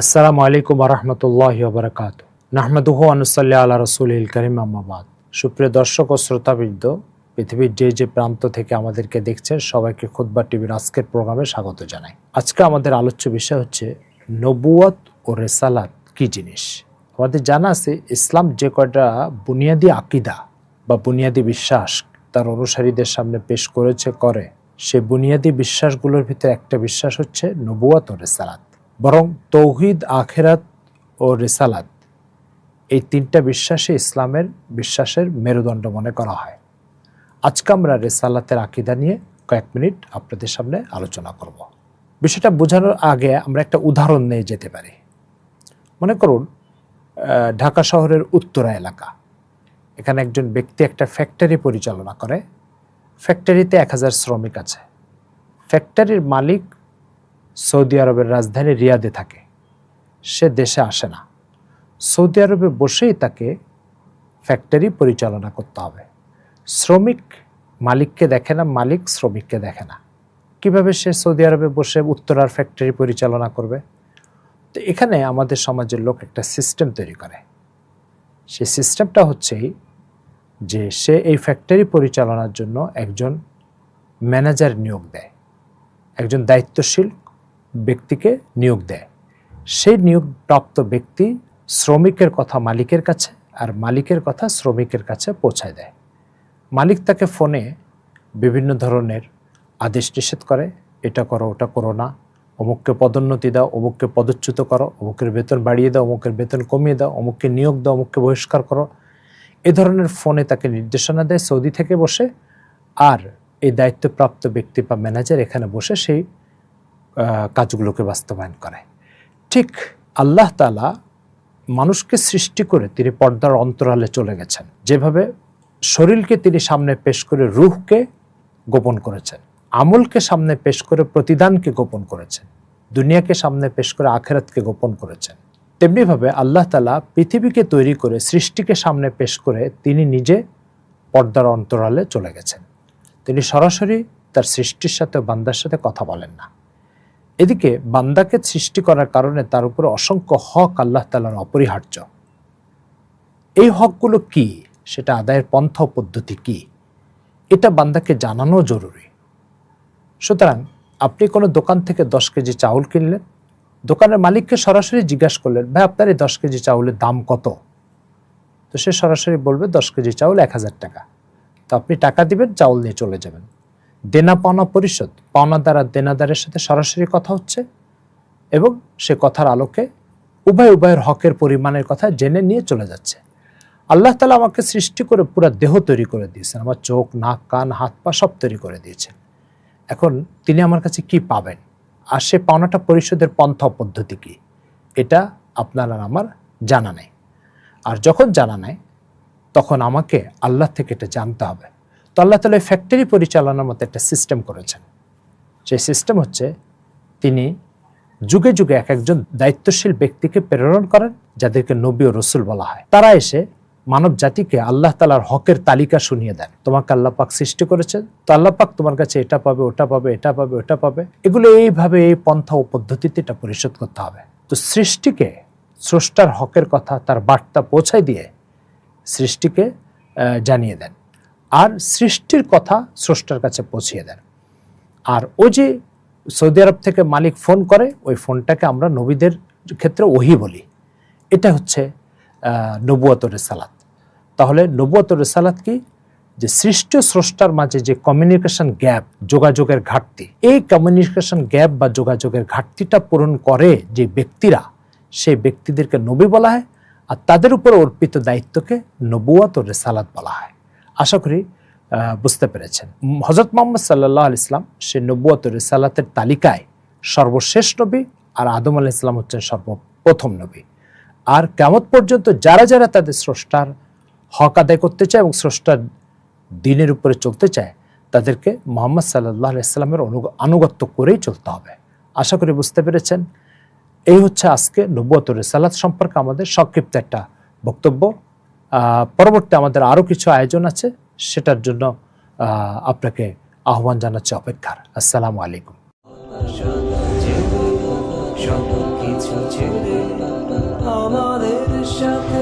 আসসালামু আলাইকুম রহমতুল্লাহ বরকাত নাহমদুহ আনুসাল্লাহ আল্লাহ রসুল করিম আহমাবাদ সুপ্রিয় দর্শক ও শ্রোতাবৃন্দ, পৃথিবীর যে যে প্রান্ত থেকে আমাদেরকে দেখছেন, সবাইকে খুদ্া টিভির আজকের প্রোগ্রামে স্বাগত জানাই। আজকে আমাদের আলোচ্য বিষয় হচ্ছে নবুয়ত ও রেসালাত কি জিনিস? আমাদের জানা আছে, ইসলাম যে কয়টা বুনিয়াদি আকিদা বা বুনিয়াদি বিশ্বাস তার অনুসারীদের সামনে পেশ করেছে, করে, সে বুনিয়াদি বিশ্বাসগুলোর ভিতরে একটা বিশ্বাস হচ্ছে নবুয়াত ও রেসালাত। বরং তৌহিদ, আখেরাত ও রেসালাত, এই তিনটা বিশ্বাসে ইসলামের বিশ্বাসের মেরুদণ্ড মনে করা হয়। আজকে আমরা রেসালাতের আকিদা নিয়ে কয়েক মিনিট আপনাদের সামনে আলোচনা করব। বিষয়টা বোঝানোর আগে আমরা একটা উদাহরণ নিয়ে যেতে পারি। মনে করুন ঢাকা শহরের উত্তরা এলাকা। এখানে একজন ব্যক্তি একটা ফ্যাক্টরি পরিচালনা করে। ফ্যাক্টরিতে এক হাজার শ্রমিক আছে। ফ্যাক্টরির মালিক সৌদি আরবের রাজধানী রিয়াদে থাকে। সে দেশে আসে না। সৌদি আরবে বসেই তাকে ফ্যাক্টরি পরিচালনা করতে হবে। শ্রমিক মালিককে দেখে না, মালিক শ্রমিককে দেখে না। কীভাবে সে সৌদি আরবে বসে উত্তরার ফ্যাক্টরি পরিচালনা করবে? তো এখানে আমাদের সমাজের লোক একটা সিস্টেম তৈরি করে। সেই সিস্টেমটা হচ্ছেই যে সে এই ফ্যাক্টরি পরিচালনার জন্য একজন ম্যানেজার নিয়োগ দেয়। একজন দায়িত্বশীল ব্যক্তিকে নিয়োগ দেয়। সেই নিয়োগপ্রাপ্ত ব্যক্তি শ্রমিকের কথা মালিকের কাছে আর মালিকের কথা শ্রমিকের কাছে পৌঁছায় দেয়। মালিক তাকে ফোনে বিভিন্ন ধরনের আদেশ নিষেধ করে, এটা করো, ওটা করো না। অমুককে পদোন্নতি দাও, অমুককে পদচ্যুত করো, অমুকের বেতন বাড়িয়ে দাও, অমুকের বেতন কমিয়ে দাও, অমুককে নিয়োগ দাও, অমুককে বহিষ্কার করো। এ ধরনের ফোনে তাকে নির্দেশনা দেয় সৌদি থেকে বসে, আর এই দায়িত্বপ্রাপ্ত ব্যক্তি বা ম্যানেজার এখানে বসে সেই কাজগুলোকে বাস্তবায়ন করে। ঠিক আল্লাহ তালা মানুষকে সৃষ্টি করে তিনি পর্দার অন্তরালে চলে গেছেন। যেভাবে শরীরকে তিনি সামনে পেশ করে রুহকে গোপন করেছেন, আমলকে সামনে পেশ করে প্রতিদানকে গোপন করেছেন, দুনিয়াকে সামনে পেশ করে আখেরাতকে গোপন করেছেন। তেমনিভাবে আল্লাহ তালা পৃথিবীকে তৈরি করে সৃষ্টিকে সামনে পেশ করে তিনি নিজে পর্দার অন্তরালে চলে গেছেন। তিনি সরাসরি তার সৃষ্টির সাথে বান্দার সাথে কথা বলেন না। এদিকে বান্দাকে সৃষ্টি করার কারণে তার উপরে অসংখ্য হক আল্লাহ তালার অপরিহার্য। এই হকগুলো কি? সেটা আদায়ের পন্থা পদ্ধতি কি? এটা বান্দাকে জানানো জরুরি। সুতরাং আপনি কোনো দোকান থেকে দশ কেজি চাউল কিনলেন, দোকানের মালিককে সরাসরি জিজ্ঞাসা করলেন, ভাই, আপনার এই দশ কেজি চাউলের দাম কত? তো সে সরাসরি বলবে, দশ কেজি চাউল এক হাজার টাকা। তো আপনি টাকা দিবেন, চাউল নিয়ে চলে যাবেন। দেনা পাওনা পরিশোধ পাওনা দ্বারা দেনাদারের সাথে সরাসরি কথা হচ্ছে এবং সে কথার আলোকে উভয় উভয়ের হকের পরিমাণের কথা জেনে নিয়ে চলে যাচ্ছে। আল্লাহ তালা আমাকে সৃষ্টি করে পুরো দেহ তৈরি করে দিয়েছেন, আমার চোখ, নাক, কান, হাত, পা সব তৈরি করে দিয়েছেন। এখন তিনি আমার কাছে কি পাবেন? আর সে পাওনাটা পরিশোধের পন্থা পদ্ধতি কি? এটা আপনার আর আমার জানা নেই। আর যখন জানা নেই, তখন আমাকে আল্লাহ থেকে এটা জানতে হবে। তো আল্লাহ তালা ফ্যাক্টরি পরিচালনার মতো একটা সিস্টেম করেছেন। সেই সিস্টেম হচ্ছে তিনি যুগে যুগে এক একজন দায়িত্বশীল ব্যক্তিকে প্রেরণ করেন, যাদেরকে নবী ও রসুল বলা হয়। তারা এসে মানব জাতিকে আল্লাহ তালার হকের তালিকা শুনিয়ে দেন। তোমাকে আল্লাহ পাক সৃষ্টি করেছেন, তো আল্লাহ পাক তোমার কাছে এটা পাবে, ওটা পাবে, এটা পাবে, ওটা পাবে। এগুলো এইভাবে এই পন্থা ও পদ্ধতিতে এটা পরিশোধ করতে হবে। তো সৃষ্টিকে, স্রষ্টার হকের কথা তার বার্তা পৌঁছায় দিয়ে সৃষ্টিকে জানিয়ে দেন। আর সৃষ্টির কথা স্রষ্টার কাছে পৌঁছিয়ে দেন। আর ও যে সৌদি আরব থেকে মালিক ফোন করে, ওই ফোনটাকে আমরা নবীদের ক্ষেত্রে ওহি বলি। এটা হচ্ছে নবুয়ত রেসালাত। তাহলে নবুয়ত রেসালাত কি? যে সৃষ্ট স্রষ্টার মাঝে যে কমিউনিকেশন গ্যাপ যোগাযোগের ঘাটতি, এই কমিউনিকেশন গ্যাপ বা যোগাযোগের ঘাটতিটা পূরণ করে যে ব্যক্তিরা, সেই ব্যক্তিদেরকে নবী বলা হয়, আর তাদের উপর অর্পিত দায়িত্বকে নবুয়াত রেসালাত বলা হয়। আশা করি বুঝতে পেরেছেন। হজরত মোহাম্মদ সাল্লাহ আল ইসলাম সে নবুয়াত ও রেসালাতের তালিকায় সর্বশেষ নবী আর আদম আল ইসলাম হচ্ছেন সর্বপ্রথম নবী। আর কেমত পর্যন্ত যারা যারা তাদের স্রষ্টার হক আদায় করতে চায় এবং স্রষ্টার দিনের উপরে চলতে চায়, তাদেরকে মোহাম্মদ সাল্লাহ ইসলামের আনুগত্য করেই চলতে হবে। আশা করি বুঝতে পেরেছেন। এই হচ্ছে আজকে নব্বত রেসালাত সম্পর্কে আমাদের সংক্ষিপ্ত একটা বক্তব্য। পরবর্তী আমাদের আরও কিছু আয়োজন আছে, সেটার জন্য আপনাকে আহ্বান জানাচ্ছি অপেক্ষার। আসসালামু আলাইকুম। আমাদের সাথে